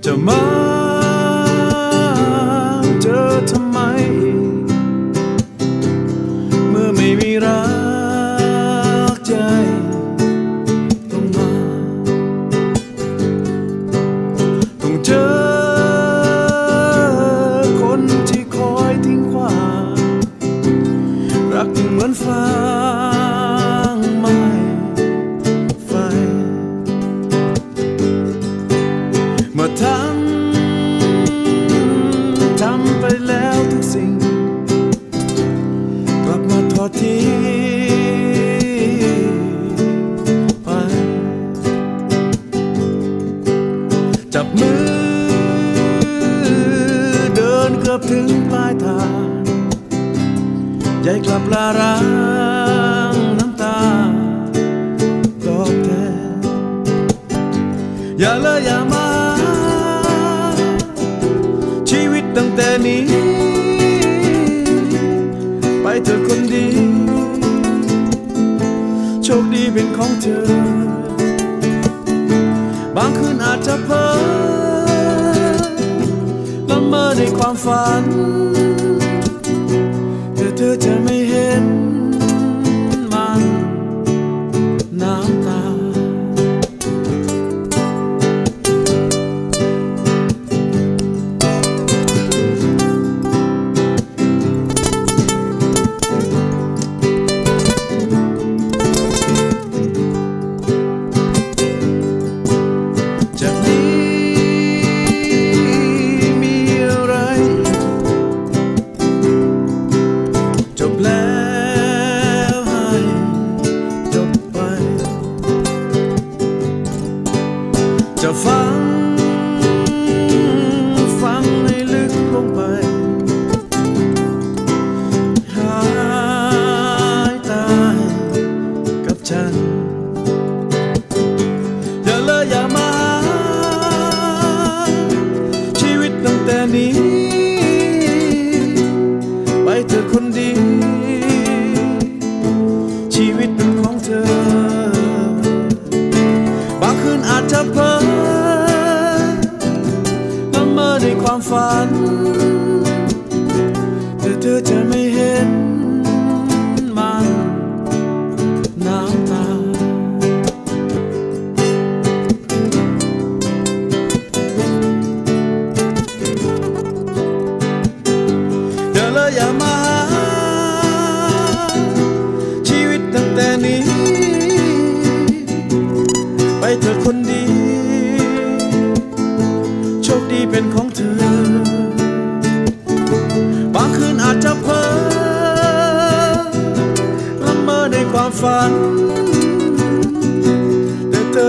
tomorrow. จับมือ เดินเกือบถึงปลายทางใจกลับลาร้างน้ำตาตอบแทนอย่าเลยอย่ามา ชีวิตตั้งแต่นี้ ไปเถิดคนดี โชคดีเป็นของเธอ ความฝัน แต่เธอจะไจะฟัง ฟังให้ลึกลงไป หายตายกับฉัน อย่าเลยอย่ามา ชีวิตตั้งแต่นี้ ความฝัน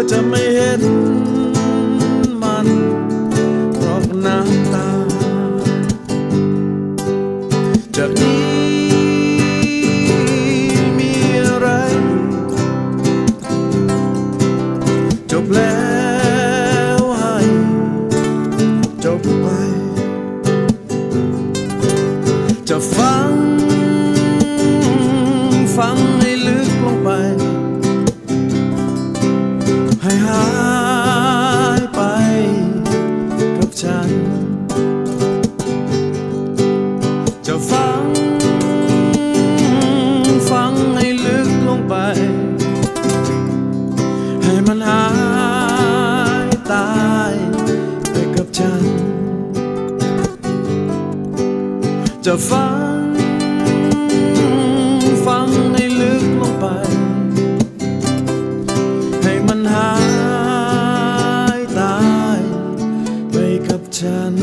จะไม่เห็นมันเพราะน้ำตา จากนี้มีอะไร จบแล้วให้จบไป จะฟัง ฟัง ให้มันหายตายไปกับฉัน จะฟัง ฟังให้ลึกลงไป ให้มันหายตายไปกับฉัน